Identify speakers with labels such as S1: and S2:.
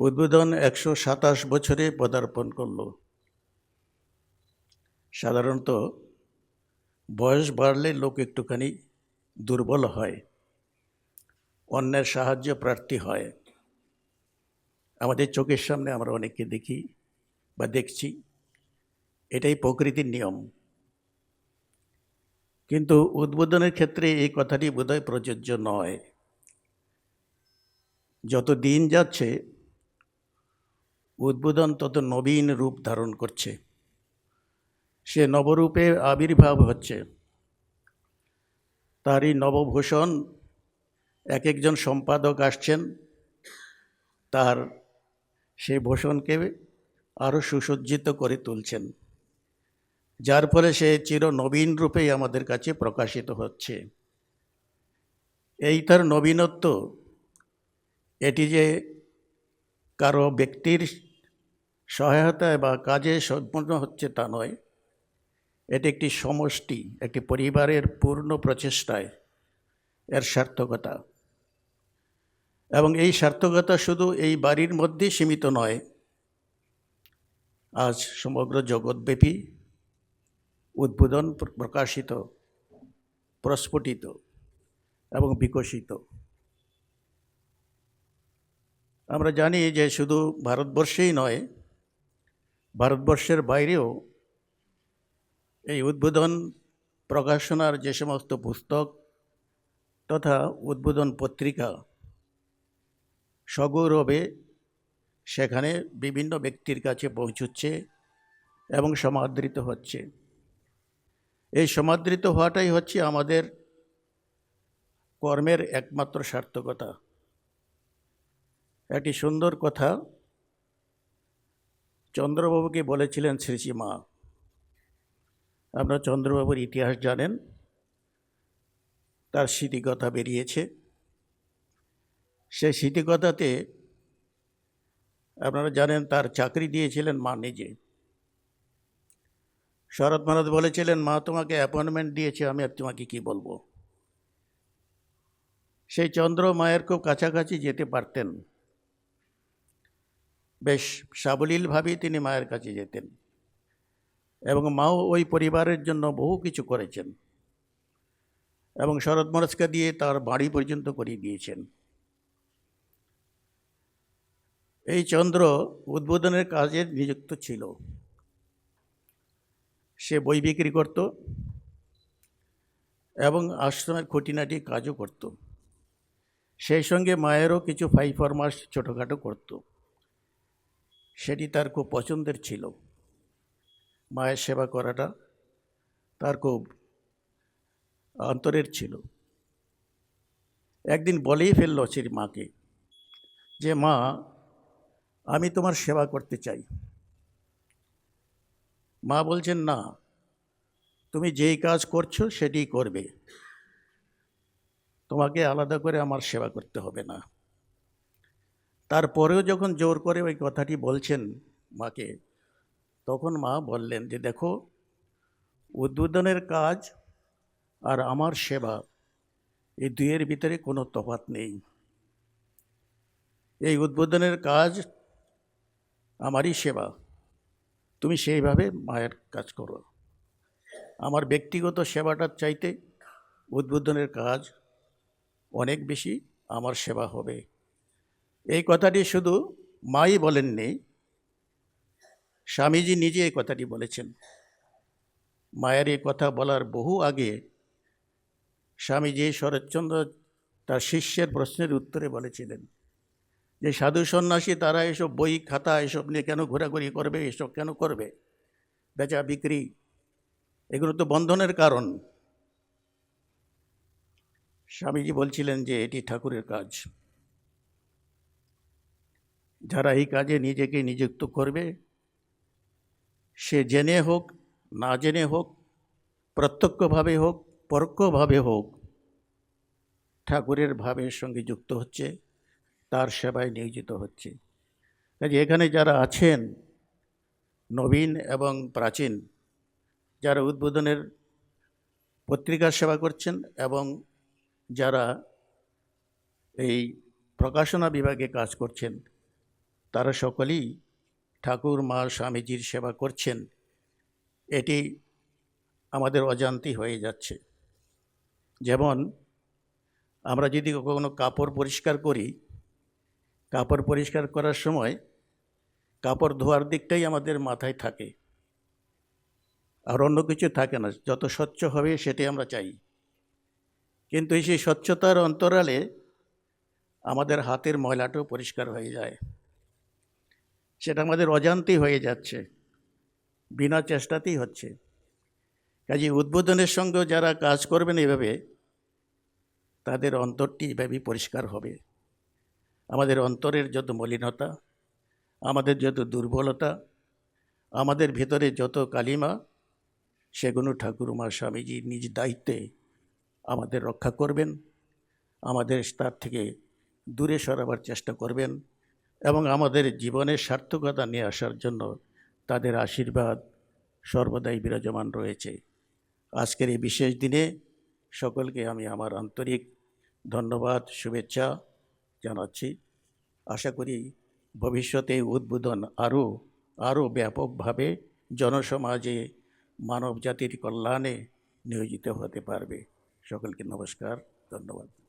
S1: উদ্বোধন একশো সাতাশ বছরে পদার্পণ করল। সাধারণত বয়স বাড়লে লোক একটুখানি দুর্বল হয়, অন্যের সাহায্য প্রার্থী হয়। আমাদের চোখের সামনে আমরা অনেককে দেখি বা দেখছি, এটাই প্রকৃতির নিয়ম। কিন্তু উদ্বোধনের ক্ষেত্রে এই কথাটি বোধহয় প্রযোজ্য নয়। যত দিন যাচ্ছে উদ্বোধন তত নবীন রূপ ধারণ করছে। সে নবরূপে আবির্ভাব হচ্ছে। তারই নবভূষণ এক একজন সম্পাদক আসছেন। তার সেই ভূষণকে আরও সুসজ্জিত করে তুলছেন। যার ফলে সে চির নবীন রূপেই আমাদের কাছে প্রকাশিত হচ্ছে। এই তার নবীনত্ব, এটি যে কারও ব্যক্তির সহায়তায় বা কাজে সম্পূর্ণ হচ্ছে তা নয়। এটি একটি সমষ্টি, একটি পরিবারের পূর্ণ প্রচেষ্টায় এর সার্থকতা। এবং এই সার্থকতা শুধু এই বাড়ির মধ্যেই সীমিত নয়, আজ সমগ্র জগৎব্যাপী উদ্বোধন প্রকাশিত, প্রস্ফুটিত এবং বিকশিত। আমরা জানি যে শুধু ভারতবর্ষেই নয়, ভারতবর্ষের বাইরেও এই উদ্বোধন প্রকাশনার যে সমস্ত পুস্তক তথা উদ্বোধন পত্রিকা সগৌরবে সেখানে বিভিন্ন ব্যক্তির কাছে পৌঁছচ্ছে এবং সমাদৃত হচ্ছে। এই সমাদৃত হওয়াটাই হচ্ছে আমাদের কর্মের একমাত্র সার্থকতা। একটি সুন্দর কথা চন্দ্রবাবুকে বলেছিলেন শ্রীশ্রী মা, আপনারা চন্দ্রবাবুর ইতিহাস জানেন, তার স্মৃতিকথা বেরিয়েছে। সেই স্মৃতিকথাতে আপনারা জানেন, তার চাকরি দিয়েছিলেন মা নিজে। শরৎ মহারাজ বলেছিলেন, মা, তোমাকে অ্যাপয়েন্টমেন্ট দিয়েছে, আমি আর তোমাকে কি বলব? সেই চন্দ্র মায়ের খুব কাছাকাছি যেতে পারতেন। বেশ সাবলীলভাবেই তিনি মায়ের কাছে যেতেন এবং মাও ওই পরিবারের জন্য বহু কিছু করেছেন এবং শরৎ মহারাজকে দিয়ে তার বাড়ি পর্যন্ত করিয়ে দিয়েছেন। এই চন্দ্র উদ্বোধনের কাজে নিযুক্ত ছিল। সে বই বিক্রি করত এবং আশ্রমের খুঁটিনাটি কাজও করত। সেই সঙ্গে মায়েরও কিছু ফাই ফরমাস ছোটোখাটো করত। সেটি তার খুব পছন্দের ছিল। মায়ের সেবা করাটা তার খুব অন্তরের ছিল। একদিন বলেই ফেলল সেই মাকে যে, মা, আমি তোমার সেবা করতে চাই। মা বলছেন, না, তুমি যেই কাজ করছ সেটি করবে। তোমাকে আলাদা করে আমার সেবা করতে হবে না। তারপরেও যখন জোর করে ওই কথাটি বলছেন মাকে, তখন মা বললেন যে, দেখো, উদ্বোধনের কাজ আর আমার সেবা, এই দুইয়ের ভিতরে কোনো তফাৎ নেই। এই উদ্বোধনের কাজ আমারই সেবা। তুমি সেইভাবে মায়ের কাজ করো। আমার ব্যক্তিগত সেবাটার চাইতে উদ্বোধনের কাজ অনেক বেশি আমার সেবা হবে। এই কথাটি শুধু মাই বলেননি, স্বামীজি নিজে এই কথাটি বলেছেন। মায়ের এই কথা বলার বহু আগে স্বামীজি শরৎচন্দ্র তার শিষ্যের প্রশ্নের উত্তরে বলেছিলেন যে, সাধু সন্ন্যাসী তারা এসব বই, খাতা এসব নিয়ে কেন ঘোরাঘুরি করবে, এসব কেন করবে? বেচা বিক্রি, এগুলো তো বন্ধনের কারণ। স্বামীজি বলছিলেন যে, এটি ঠাকুরের কাজ। যারা এই কাজে নিজেকে নিযুক্ত করবে, সে জেনে হোক, না জেনে হোক, প্রত্যক্ষভাবে হোক, পরোক্ষভাবে হোক, ঠাকুরের ভাবের সঙ্গে যুক্ত হচ্ছে, তার সেবায় নিয়োজিত হচ্ছে। কাজে এখানে যারা আছেন, নবীন এবং প্রাচীন, যারা উদ্বোধনের পত্রিকার সেবা করছেন এবং যারা এই প্রকাশনা বিভাগে কাজ করছেন তারা সকলেই ঠাকুর মা স্বামীজির সেবা করছেন। এটি আমাদের অজান্তি হয়ে যাচ্ছে। যেমন আমরা যদি কখনো কাপড় পরিষ্কার করি, কাপড় পরিষ্কার করার সময় কাপড় ধোয়ার দিকটাই আমাদের মাথায় থাকে। আর অন্য কিছু থাকে না, যত স্বচ্ছ হবে সেটাই আমরা চাই। কিন্তু সেই স্বচ্ছতার অন্তরালে আমাদের হাতের ময়লাটাও পরিষ্কার হয়ে যায়। সেটা আমাদের অজান্তি হয়ে যাচ্ছে, বিনা চেষ্টাতেই হচ্ছে। কাজে উদ্বোধনের সঙ্গে যারা কাজ করবেন এভাবে, তাদের অন্তরটি এভাবেই পরিষ্কার হবে। আমাদের অন্তরের যত মলিনতা, আমাদের যত দুর্বলতা, আমাদের ভেতরে যত কালিমা, সেগুলো ঠাকুরমা স্বামীজি নিজ দায়িত্বে আমাদের রক্ষা করবেন, আমাদের তার থেকে দূরে সরাবার চেষ্টা করবেন। এবং আমাদের জীবনের সার্থকতা নিয়ে আসার জন্য তাদের আশীর্বাদ সর্বদাই বিরাজমান রয়েছে। আজকের এই বিশেষ দিনে সকলকে আমি আমার আন্তরিক ধন্যবাদ, শুভেচ্ছা জানাচ্ছি। আশা করি ভবিষ্যতে উদ্বোধন আরও আরও ব্যাপকভাবে জনসমাজে মানব জাতির কল্যাণে নিয়োজিত হতে পারবে। সকলকে নমস্কার, ধন্যবাদ।